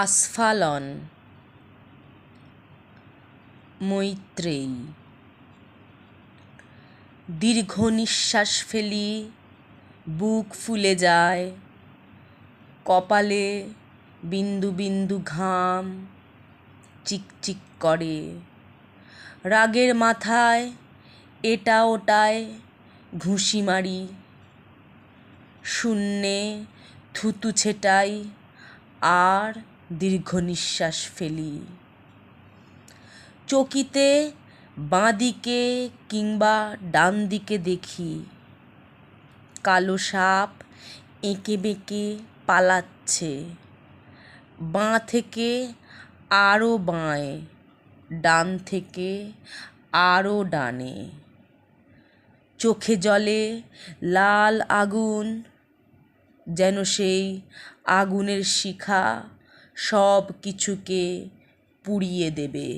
আস্ফালন। মৈত্রেয়ী। দীর্ঘ নিঃশ্বাস ফেলি, বুক ফুলে যায়, কপালে বিন্দু বিন্দু ঘাম চিকচিক করে। রাগের মাথায় এটা ওটায় ঘুষি মারি। শূন্যে থুতু ছেটাই, আর দীর্ঘ নিঃশ্বাস ফেলি। চকিতে বাঁ দিকে কিংবা ডান দিকে দেখি। কালো সাপ এঁকে বেঁকে পালাচ্ছে। বাঁ থেকে আরও বাঁয়ে, ডান থেকে আরও ডানে। চোখে জলে লাল আগুন, যেন সেই আগুনের শিখা সব কিছুকে পুড়িয়ে দেবে।